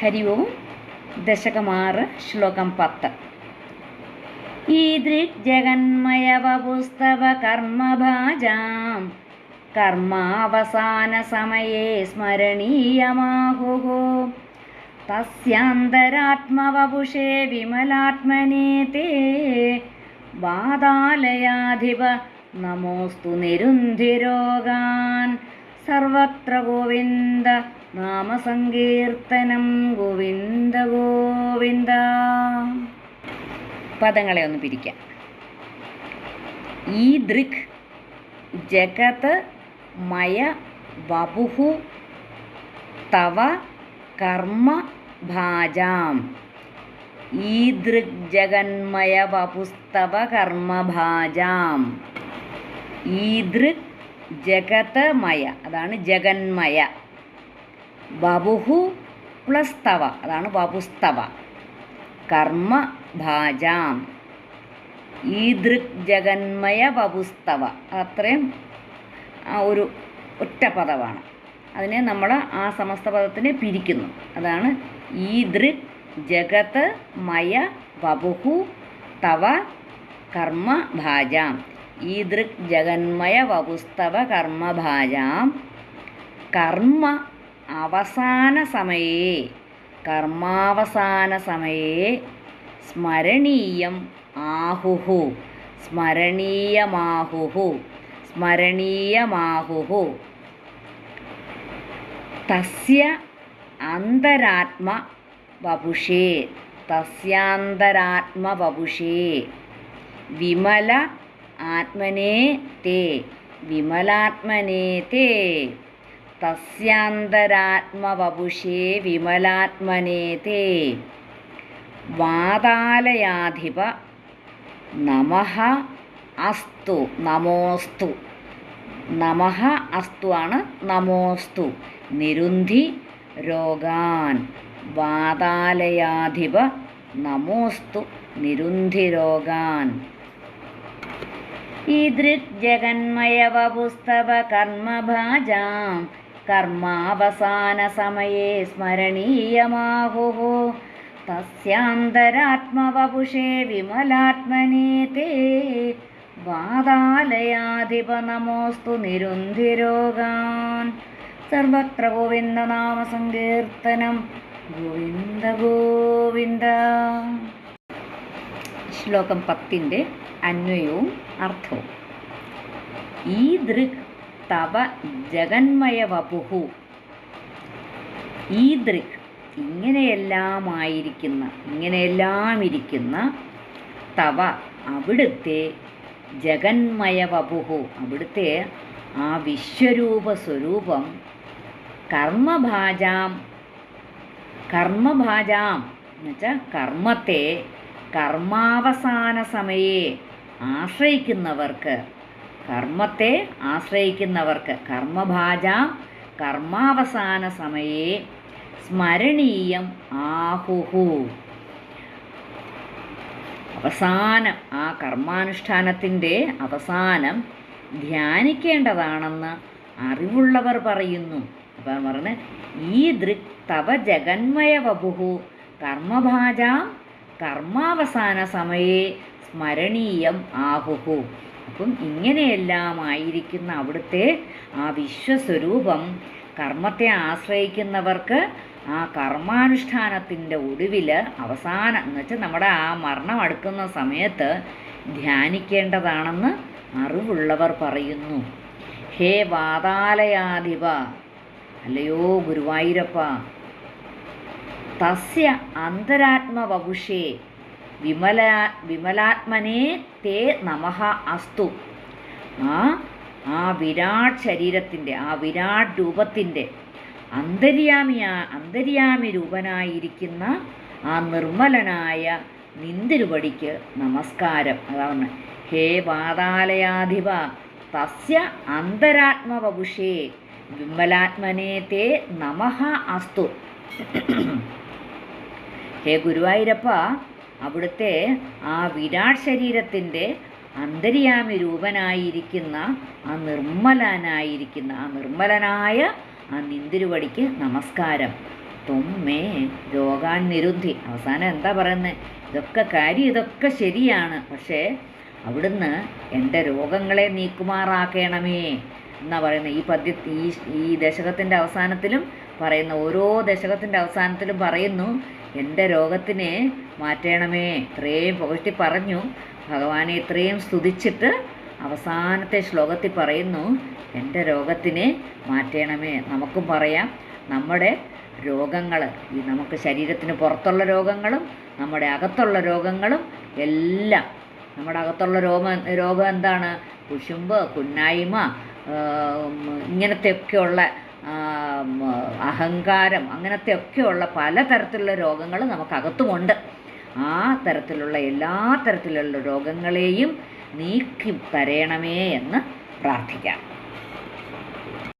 ഹരി ഓം ദശകമാറ് ശ്ലോകം പത്ത്. ഈദൃഗ്ജഗന്മയവപുസ്തവ കർമ്മഭാജാം. കർമാവസാനസമയേ സ്മരണീയമാഹുः തസ്യാന്തരാത്മവപുഷേ വിമലാത്മനെ തേ. വാതാലയാധിപ നമോസ്തു നിരുന്ധിരോഗാൻ. സർവത്ര ഗോവിന്ദ നാമസങ്കീർത്തനം ഗോവിന്ദ ഗോവിന്ദ. പദങ്ങളെ ഒന്ന് പിരിക്കാം. ഈ ദൃക് ജഗത് മയ വപുഹു തവ കർമ്മ ഭാജാം. ദൃക് ജഗന്മയ വപുസ്തവ കർമ്മഭാജാം ഈദൃക് ജഗത് മയ. അതാണ് ജഗന്മയ. വപുഹു പ്ലസ് തവ. അതാണ് വപുസ്തവ കർമ്മ ഭാജാം. ഈദൃക് ജഗന്മയ വപുസ്തവ അത്രയും ഒരു ഒറ്റ പദമാണ്. അതിനെ നമ്മൾ ആ സമസ്ത പദത്തിനെ പിരിക്കുന്നു. അതാണ് ഈദൃക് ജഗത് മയ വപുഹു തവ കർമ്മ ഭാജാം. ഈദൃക് ജഗന്മയ വപുസ്തവ കർമ്മ ഭാജാം. കർമ്മ അവസാന സമയേ കർമാവസാന സമയേ സ്മരണീയം ആഹുഹു സ്മരണീയമാഹുഹു സ്മരണീയമാഹുഹു. തസ്യ അന്തരാത്മ വപുഷേ തസ്യാന്തരാത്മ വപുഷേ. വിമല ആത്മനേ തേ വിമലാത്മനേ തേ. തസ്യാന്തരാത്മവപുഷേ വിമലാത്മനേ തേ. വാതാലയാധിപ നമ അസ്തു നമോസ്തു. നമ അസ്തു ആണ് നമോസ്തു. നിരുന്ധി രോഗാൻ. വാതാലയാധിപ നമോസ്തു നിരുന്ധി രോഗാൻ. ഈദൃഗ്ജഗന്മയവപുസ്തവ കർമ്മഭാജാം കർമാവസാനസമയേ സ്മരണീയമാഹുः തസ്യാന്തരാത്മവപുഷേ വിമലാത്മനേ തേ. വാതാലയാധിപ നമോസ്തു നിരുന്ധിരോഗാൻ സർവത്ര ഗോവിന്ദനാമസങ്കീർത്തനം ഗോവിന്ദ ഗോവിന്ദ. ശ്ലോകം പത്തിന്റെ അന്വയവും അർത്ഥവും. ഈ ദൃക് തവ ജഗന്മയ വപുഹു. ഈ ദൃക് ഇങ്ങനെയെല്ലാമായിരിക്കുന്ന ഇങ്ങനെയെല്ലാം ഇരിക്കുന്ന തവ അവിടുത്തെ ജഗന്മയ വപുഹു. അവിടുത്തെ ആ വിശ്വരൂപ സ്വരൂപം കർമ്മഭാജാം കർമ്മഭാജാം എന്നുവെച്ചാൽ കർമ്മത്തെ കർമാവസാന സമയെ ആശ്രയിക്കുന്നവർക്ക് കർമ്മത്തെ ആശ്രയിക്കുന്നവർക്ക് കർമ്മഭാജ കർമാവസാന സമയേ സ്മരണീയം ആഹുഹു. അവസാനം ആ കർമാനുഷ്ഠാനത്തിന്റെ അവസാനം ധ്യാനിക്കേണ്ടതാണെന്ന് അറിവുള്ളവർ പറയുന്നു. അപ്പം പറഞ്ഞ് ഈ ദൃക് തവ ജഗന്മയ വപുഹു കർമ്മഭാജാം കർമാവസാന സമയേ സ്മരണീയം ആഹുഹു. അപ്പം ഇങ്ങനെയെല്ലാം ആയിരിക്കുന്ന അവിടുത്തെ ആ വിശ്വസ്വരൂപം കർമ്മത്തെ ആശ്രയിക്കുന്നവർക്ക് ആ കർമാനുഷ്ഠാനത്തിന്റെ ഒടുവിൽ അവസാനം എന്ന് വെച്ചാൽ നമ്മുടെ ആ മരണം അടുക്കുന്ന സമയത്ത് ധ്യാനിക്കേണ്ടതാണെന്ന് അറിവുള്ളവർ പറയുന്നു. ഹേ വാതാലയാധിപ അല്ലയോ ഗുരുവായൂരപ്പ തസ്യ അന്തരാത്മവപുഷേ വിമല വിമലാത്മനെ തേ നമഃ അസ്തു. ആ ആ വിരാട് ശരീരത്തിന്റെ ആ വിരാട് രൂപത്തിന്റെ അന്തര്യാമിയാ അന്തര്യാമി രൂപനായിരിക്കുന്ന ആ നിർമ്മലനായ നിന്തിരുപടിക്ക് നമസ്കാരം. അതാണ് ഹേ പാതാലയാധിപ തസ്യ അന്തരാത്മവപുഷേ വിമലാത്മനെ തേ നമഃ അസ്തു. ഹേ ഗുരുവായൂരപ്പ അവിടുത്തെ ആ വിരാട് ശരീരത്തിന്റെ അന്തര്യാമി രൂപനായിരിക്കുന്ന ആ നിർമ്മലനായിരിക്കുന്ന ആ നിർമ്മലനായ ആ നിന്തിരുവടിക്ക് നമസ്കാരം. തുമ്മേ രോഗാൻ നിരുദ്ധി അവസാനം എന്താ പറയുന്നത് ഇതൊക്കെ കാര്യം ഇതൊക്കെ ശരിയാണ്. പക്ഷേ അവിടുന്ന് എന്റെ രോഗങ്ങളെ നീക്കുമാറാക്കണമേ എന്നാ പറയുന്നത് ഈ പദ്യ ഈ ഈ ദശകത്തിന്റെ അവസാനത്തിലും പറയുന്ന ഓരോ ദശകത്തിന്റെ അവസാനത്തിലും പറയുന്നു എന്റെ രോഗത്തിനെ മാറ്റണമേ ഇത്രയും പുകഴ്ത്തി പറഞ്ഞു. ഭഗവാനെ ഇത്രയും സ്തുതിച്ചിട്ട് അവസാനത്തെ ശ്ലോകത്തിൽ പറയുന്നു എന്റെ രോഗത്തിനെ മാറ്റണമേ. നമുക്കും പറയാം നമ്മുടെ രോഗങ്ങൾ ഈ നമുക്ക് ശരീരത്തിന് പുറത്തുള്ള രോഗങ്ങളും നമ്മുടെ അകത്തുള്ള രോഗങ്ങളും എല്ലാം നമ്മുടെ അകത്തുള്ള രോഗം രോഗം എന്താണ്? കുശുമ്പ് കുന്നായ്മ ഇങ്ങനത്തെയൊക്കെയുള്ള അഹങ്കാരം അങ്ങനത്തെയൊക്കെയുള്ള പലതരത്തിലുള്ള രോഗങ്ങൾ നമുക്കകത്തുമുണ്ട്. ആ തരത്തിലുള്ള എല്ലാ തരത്തിലുള്ള രോഗങ്ങളെയും നീക്കി തരയണമേ എന്ന് പ്രാർത്ഥിക്കാം.